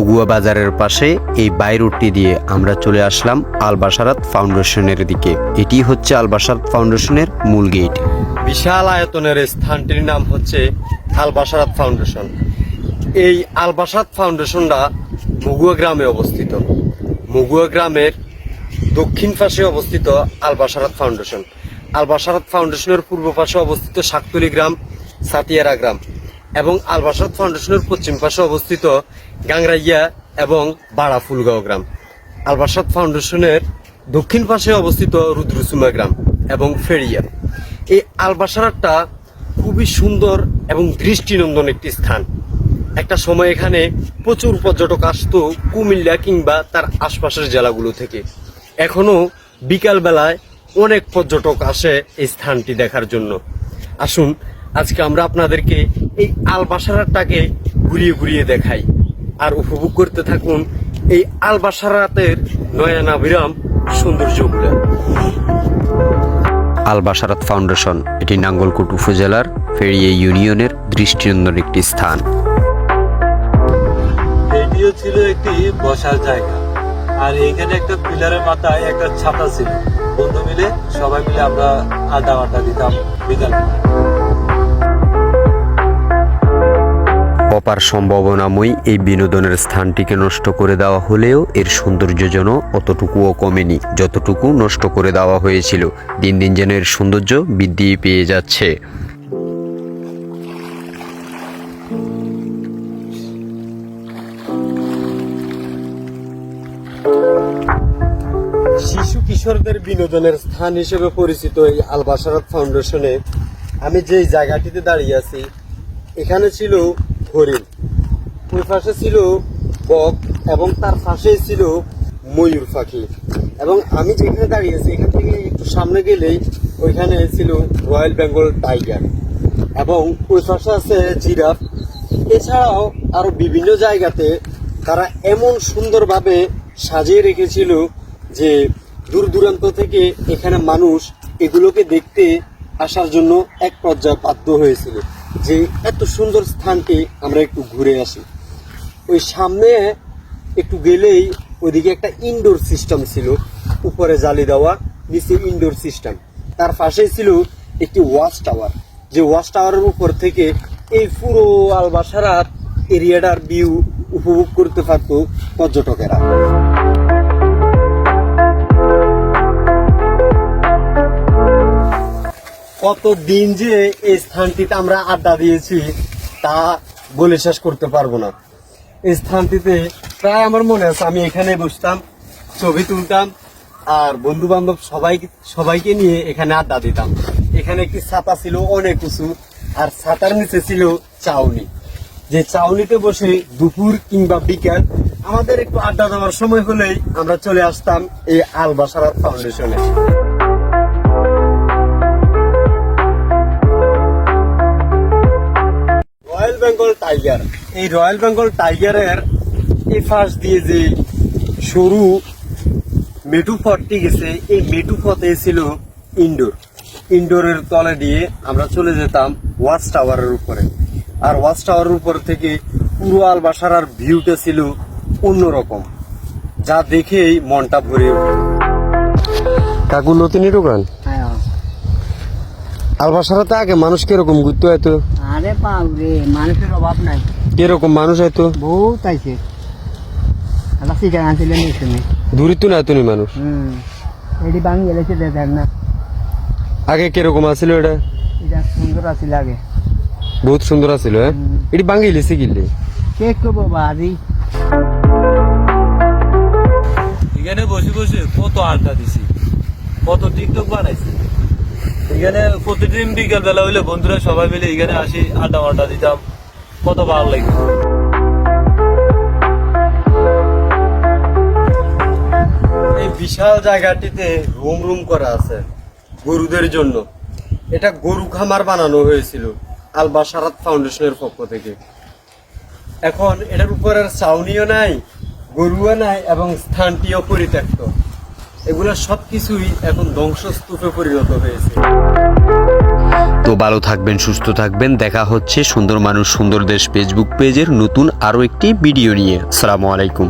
মগুয়া বাজারের পাশে এই বাই রোডটি দিয়ে আমরা চলে আসলাম আল বাসারাত ফাউন্ডেশনের দিকে। এটি হচ্ছে আল বাসারাত ফাউন্ডেশনের মূল গেট। বিশাল আয়তনের স্থানটির নাম হচ্ছে আল বাসারাত ফাউন্ডেশন। এই আল বাসারাত ফাউন্ডেশনটা মগুয়া গ্রামে অবস্থিত। মগুয়া গ্রামের দক্ষিণ পাশে অবস্থিত আল বাসারাত ফাউন্ডেশন। আল বাসারাত ফাউন্ডেশনের পূর্ব পাশে অবস্থিত শাকতলি গ্রাম, সাতিয়ারা গ্রাম। এবং আলবাসাদ ফাউন্ডেশনের পশ্চিম পাশে অবস্থিত গাংরাইয়া এবং বাড়া ফুলগাঁও গ্রাম। আলবাসাদ ফাউন্ডেশনের দক্ষিণ পাশে অবস্থিত রুদ্রসুমা গ্রাম এবং ফেরিয়া। এই আলবাসারাটা খুবই সুন্দর এবং দৃষ্টিনন্দন একটি স্থান। একটা সময় এখানে প্রচুর পর্যটক আসতো কুমিল্লা কিংবা তার আশপাশের জেলাগুলো থেকে। এখনও বিকালবেলায় অনেক পর্যটক আসে এই স্থানটি দেখার জন্য। আসুন আজকে আমরা আপনাদেরকে এই আলবাসারাটাকে ঘুরিয়ে ঘুরিয়ে দেখাই। আর উপভোগ করতে থাকুন এই আলবাসারাতের নয়নাবিরাম সৌন্দর্যগুলো আল বাসারাত ফাউন্ডেশন এটি নাঙ্গলকোট উপজেলার ফেরিয়ে ইউনিয়নের দৃষ্টিনন্দন একটি স্থান। রেডিও ছিল একটি বসার জায়গা। আর এইখানে একটা পিলারের মাথায় একটা ছাতা ছিল। বন্ধু মিলে সবাই মিলে আমরা আড্ডা আড্ডা দিতাম বিকাল। অপার সম্ভাবনাময় এই বিনোদনের স্থানটিকে নষ্ট করে দেওয়া হলেও এর সৌন্দর্য যেন অতটুকুও কমেনি, যতটুকু নষ্ট করে দেওয়া হয়েছিল। দিন দিন যেন এর সৌন্দর্য বৃদ্ধি পেয়ে যাচ্ছে। শিশু কিশোরদের বিনোদনের স্থান হিসেবে পরিচিত এই আলবাসারাত ফাউন্ডেশনে আমি যেই জায়গাটিতে দাঁড়িয়ে আছি, এখানে ছিল হরিণ ওই পাশে ছিল বক এবং তার পাশেই ছিল ময়ূর পাখি। এবং আমি যেখানে দাঁড়িয়ে আছি, এখান থেকে একটু সামনে গেলেই ওইখানে ছিল রয়্যাল বেঙ্গল টাইগার। এবং ওই পাশে আছে জিরাফ। এছাড়াও আরও বিভিন্ন জায়গাতে তারা এমন সুন্দরভাবে সাজিয়ে রেখেছিল যে দূর দূরান্ত থেকে এখানে মানুষ এগুলোকে দেখতে আসার জন্য এক পর্যায়ে বাধ্য হয়েছিল যে এত সুন্দর স্থানটি আমরা একটু ঘুরে আসি। ওই সামনে একটু গেলেই ওইদিকে একটা ইনডোর সিস্টেম ছিল, উপরে জালি দেওয়া, নিচে ইনডোর সিস্টেম তার পাশেই ছিল একটি ওয়াচ টাওয়ার যে ওয়াচ টাওয়ারের উপর থেকে এই পুরো আলবাসারার এরিয়াটার ভিউ উপভোগ করতে পারতো পর্যটকেরা। কত দিন যে এই স্থানটিতে আমরা আড্ডা দিয়েছি, তা বলে শেষ করতে পারব না। এই স্থানটিতে প্রায় আমার মনে আছে, আমি এখানে বসতাম, ছবি তুলতাম, আর বন্ধু বান্ধব সবাই, সবাইকে নিয়ে এখানে আড্ডা দিতাম। এখানে একটি ছাতা ছিল অনেক উঁচু, আর ছাতার নিচে ছিল চাউনি। যে চাউনিতে বসে দুপুর কিংবা বিকাল আমাদের একটু আড্ডা দেওয়ার সময় হলেই আমরা চলে আসতাম এই আলবাসারাত ফাউন্ডেশনে। রয়্যাল বেঙ্গল টাইগার এই রয়্যাল বেঙ্গল টাইগারের এই ফাঁস দিয়ে যে সরু মেটু ফটটি গেছে, এই মেটু ফতে ছিল ইনডোর। ইনডোরের তলে দিয়ে আমরা চলে যেতাম ওয়াচ টাওয়ারের উপরে। আর ওয়াচ টাওয়ারের উপর থেকে পুরো আলবাসারার ভিউটা ছিল অন্যরকম, যা দেখেই মনটা ভরে ওঠে। কাকু নতুনই দোকান? আলবাসারাতে আগে মানুষ কীরকম ঘুরতে হয়তো আরে বাবরে মানুষের অভাব নাই। কীরকম মানুষ হয়তো বহুত আইছে। আলা সিগার আনছিল নিয়েছে দূরিত না তুমি মানুষ। হুম। এটি বাঙি গেলেছে দেখ না। আগে কীরকম আছিল এটা? এটা সুন্দর আছিল আগে। বহুত সুন্দর আছিল হ্যাঁ? হুম। এটি বাঙ্গিলে শিখিলে কে করব বাড়ি এখানে বসে বসে কত আড্ডা দিছি। কত টিকটক বানাইছি। এখানে প্রতিদিন বিকাল বেলা হইলে বন্ধুরা সবাই মিলে এখানে আসি, আড্ডা আড্ডা দিতাম। কত ভালো লাগে এই বিশাল জায়গাটিতে রুম রুম করা আছে গরুদের জন্য। এটা গরু খামার বানানো হয়েছিল আল বাসারাত ফাউন্ডেশনের পক্ষ থেকে। এখন এটার উপরের ছাউনিও নাই, গরুও নাই এবং স্থানটিও পরিত্যক্ত। এগুলো সবকিছুই এখন ধ্বংসস্তূপে পরিণত হয়েছে। তো ভালো থাকবেন, সুস্থ থাকবেন। দেখা হচ্ছে সুন্দর মানুষ, সুন্দর দেশ ফেসবুক পেজের নতুন আরও একটি ভিডিও নিয়ে। আসসালামু আলাইকুম।